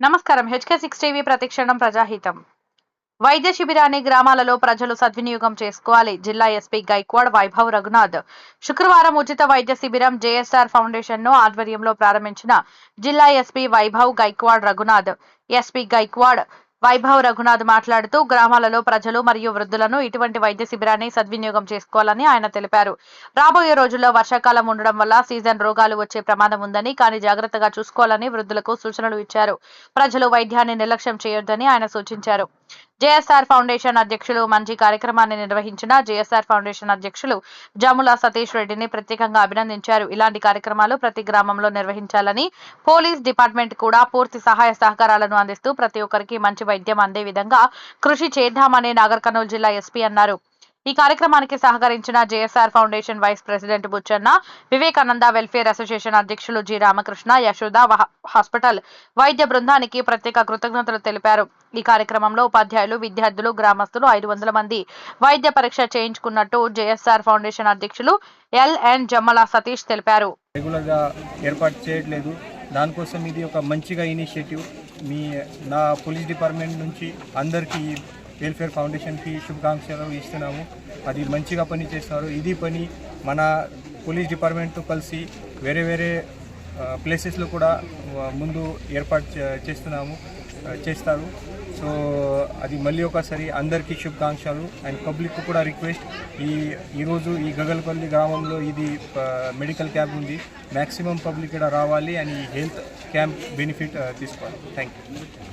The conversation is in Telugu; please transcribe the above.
నమస్కారం. హెచ్కే సిక్స్ టీవీ ప్రతిక్షణం ప్రజాహితం. వైద్య శిబిరాన్ని గ్రామాలలో ప్రజలు సద్వినియోగం చేసుకోవాలి. జిల్లా ఎస్పీ గైక్వాడ్ వైభవ్ రఘునాథ్. శుక్రవారం ఉచిత వైద్య శిబిరం జేఎస్ఆర్ ఫౌండేషన్ను ఆధ్వర్యంలో ప్రారంభించిన జిల్లా ఎస్పీ వైభవ్ గైక్వాడ్ రఘునాథ్. ఎస్పీ గైక్వాడ్ వైభవ్ రఘునాథ్ మాట్లాడుతూ గ్రామాలలో ప్రజలు మరియు వృద్ధులను ఇటువంటి వైద్య శిబిరాన్ని సద్వినియోగం చేసుకోవాలని ఆయన తెలిపారు. రాబోయే రోజుల్లో వర్షాకాలం ఉండడం వల్ల సీజన్ రోగాలు వచ్చే ప్రమాదం ఉందని కానీ జాగ్రత్తగా చూసుకోవాలని వృద్ధులకు సూచనలు ఇచ్చారు. ప్రజలు వైద్యాన్ని నిర్లక్ష్యం చేయొద్దని ఆయన సూచించారు. జేఎస్ఆర్ ఫౌండేషన్ అధ్యక్షులు మంచి కార్యక్రమాన్ని నిర్వహించిన జేఎస్ఆర్ ఫౌండేషన్ అధ్యక్షులు జముల సతీష్ రెడ్డిని ప్రత్యేకంగా అభినందించారు. ఇలాంటి కార్యక్రమాలు ప్రతి గ్రామంలో నిర్వహించాలని పోలీస్ డిపార్ట్మెంట్ కూడా పూర్తి సహాయ సహకారాలను అందిస్తూ ప్రతి ఒక్కరికి మంచి వైద్యం అందే విధంగా కృషి చేద్దామని నాగర్ కర్నూలు జిల్లా ఎస్పీ అన్నారు. ఈ కార్యక్రమానికి సహకరించిన JSR foundation vice president Bucchanna Vivekananda welfare association అధ్యక్షులు జి రామకృష్ణ యశోద హాస్పిటల్ వైద్య బృందానికి ప్రత్యేక కృతజ్ఞతలు తెలిపారు. ఈ కార్యక్రమంలో ఉపాధ్యాయులు విద్యార్థులు గ్రామస్తులు ఐదు వందల మంది వైద్య పరీక్ష చేయించుకున్నట్టు జేఎస్ఆర్ ఫౌండేషన్ అధ్యక్షులు ఎల్ఎన్ జమ్మల సతీష్ తెలిపారు. రెగ్యులర్గా ఏర్పాటు చేయట్లేదు. దానికోసం ఇది ఒక మంచిగా ఇనిషియేటివ్. మీ నా పోలీస్ డిపార్ట్మెంట్ నుంచి అందరికీ వెల్ఫేర్ ఫౌండేషన్కి శుభాకాంక్షలు ఇస్తున్నాము. అది మంచిగా పని చేస్తారు. ఇది పని మన పోలీస్ డిపార్ట్మెంట్తో కలిసి వేరే వేరే ప్లేసెస్లో కూడా ముందు ఏర్పాటు చే- చేస్తున్నాము చేస్తారు. సో అది మళ్ళీ ఒకసారి అందరికీ శుభాకాంక్షలు. అండ్ పబ్లిక్ కూడా రిక్వెస్ట్ ఈ ఈరోజు ఈ గగల్పల్లి గ్రామంలో ఇది మెడికల్ క్యాంప్ ఉంది. మ్యాక్సిమం పబ్లిక్ ఇక్కడ రావాలి. అండ్ ఈ హెల్త్ క్యాంప్ బెనిఫిట్ తీసుకోవాలి. Thank you